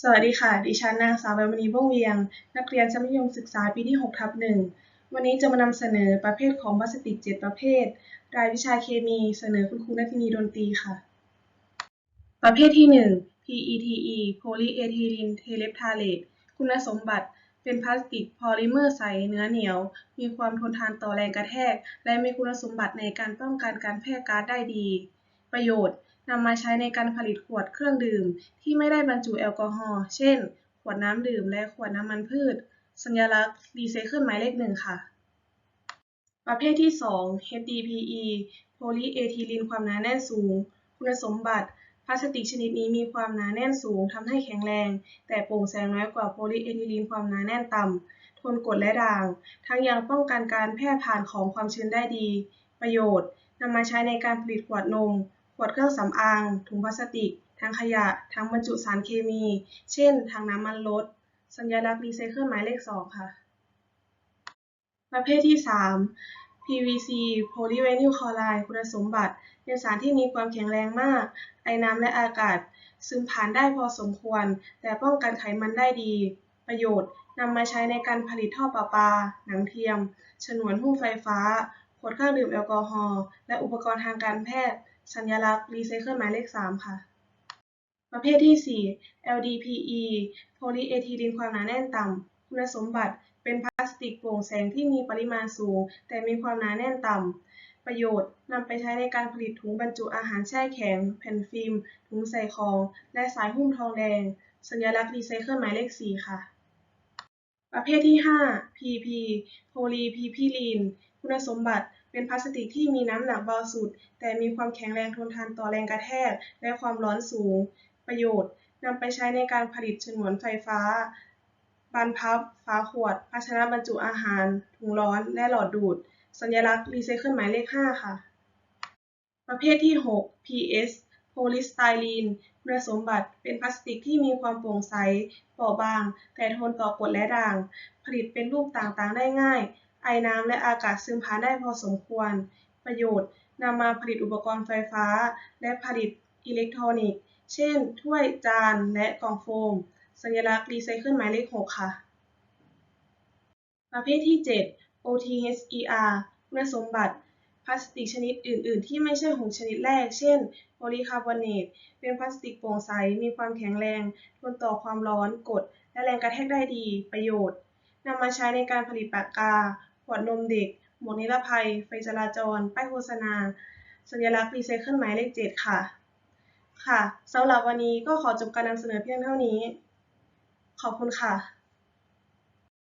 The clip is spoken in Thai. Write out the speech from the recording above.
สวัสดีค่ะ ดิฉันนางสาวใบมณีวงศ์เวียง นักเรียนชั้นมัธยมศึกษาปีที่6ทับหนึ่งวันนี้จะมานำเสนอประเภทของพลาสติก 7 ประเภท รายวิชาเคมี เสนอคุณครูนัทินีดนตรีค่ะ ประเภทที่ 1 PETE Polyethylene Terephthalate คุณสมบัติ เป็นพลาสติกพอลิเมอร์ใสเนื้อเหนียว มีความทนทานต่อแรงกระแทก และมีคุณสมบัติในการป้องกันการแพร่ก๊าซได้ดี ประโยชน์ นำมาใช้ในการผลิตขวดเครื่องดื่ม ที่ไม่ได้บรรจุแอลกอฮอล์ เช่น ขวดน้ำดื่มและขวดน้ำมันพืช สัญลักษณ์รีไซเคิลหมายเลขหนึ่งค่ะ ประเภทที่ 2 HDPE โพลีเอทิลีนความหนาแน่นสูง คุณสมบัติ พลาสติกชนิดนี้มีความหนาแน่นสูงทำให้แข็งแรง แต่โปร่งแสงน้อยกว่าโพลีเอทิลีนความหนาแน่นต่ำ ทนกดและด่าง ทั้งยังป้องกันการแพร่ผ่านของความชื้นได้ดี ประโยชน์นำมาใช้ในการผลิตขวดนม วดเครื่องสำอาง ถุงพลาสติกถังขยะถังบรรจุสารเคมี เช่นถังน้ำมันรถ สัญลักษณ์รีไซเคิลหมายเลข 2 ค่ะ ประเภทที่ 3 PVC Polyvinyl Chloride คุณสมบัติ เป็นสารที่มีความแข็งแรงมาก ไอน้ำและอากาศ ซึมผ่านได้พอสมควร แต่ป้องกันไขมันได้ดี ประโยชน์นำมาใช้ในการผลิตท่อประปา หนังเทียม ฉนวนหุ้มไฟฟ้า ขวดเครื่องดื่มแอลกอฮอล์ และอุปกรณ์ทางการแพทย์ สัญลักษณ์รีไซเคิลหมายเลข 3 ค่ะ ประเภทที่ 4 LDPE โพลีเอทิลีนความหนาแน่นต่ำ คุณสมบัติเป็นพลาสติกโปร่งแสงที่มีปริมาณสูง แต่มีความหนาแน่นต่ำ ประโยชน์นำไปใช้ในการผลิตถุงบรรจุอาหารแช่แข็ง แผ่นฟิล์ม ถุงใส่ของ และสายหุ้มทองแดง สัญลักษณ์รีไซเคิลหมายเลข 4 ค่ะ ประเภทที่ 5 PP โพลีพีพิลีน คุณสมบัติ เป็นพลาสติกที่มีน้ำหนักเบาสุด แต่มีความแข็งแรงทนทานต่อแรงกระแทก และความร้อนสูง ประโยชน์นำไปใช้ในการผลิตฉนวนไฟฟ้า บานพับ ฝาขวด ภาชนะบรรจุอาหาร ถุงร้อน และหลอดดูด สัญลักษณ์รีไซเคิลหมายเลข 5 ค่ะ ประเภทที่ 6 PS โพลีสไตรีนคุณสมบัติเป็นพลาสติกที่มีความโปร่งใสเบาบาง แต่ทนต่อกรดและด่าง ผลิตเป็นรูปต่างๆได้ง่าย ไอน้ำและอากาศซึมผ่านได้พอสมควร ประโยชน์นำมาผลิตอุปกรณ์ไฟฟ้า และผลิตอิเล็กทรอนิกส์ เช่น ถ้วยจานและกล่องโฟม สัญลักษณ์รีไซเคิลหมายเลข 6 ค่ะ ประเภทที่ 7 OTHER คุณสมบัติพลาสติกชนิดอื่น ๆ ที่ไม่ใช่6ชนิดแรก เช่น โพลีคาร์บอเนต เป็นพลาสติกโปร่งใส มีความแข็งแรง ทนต่อความร้อน กด และแรงกระแทกได้ดี ประโยชน์ นำมาใช้ในการผลิตปากกา วดนมเด็ก หมวกนิรภัย ไฟจราจร ป้ายโฆษณา สัญลักษณ์รีไซเคิลหมายเลขเจ็ดค่ะ ค่ะสำหรับวันนี้ก็ขอจบการนำเสนอเพียงเท่านี้ ขอบคุณค่ะ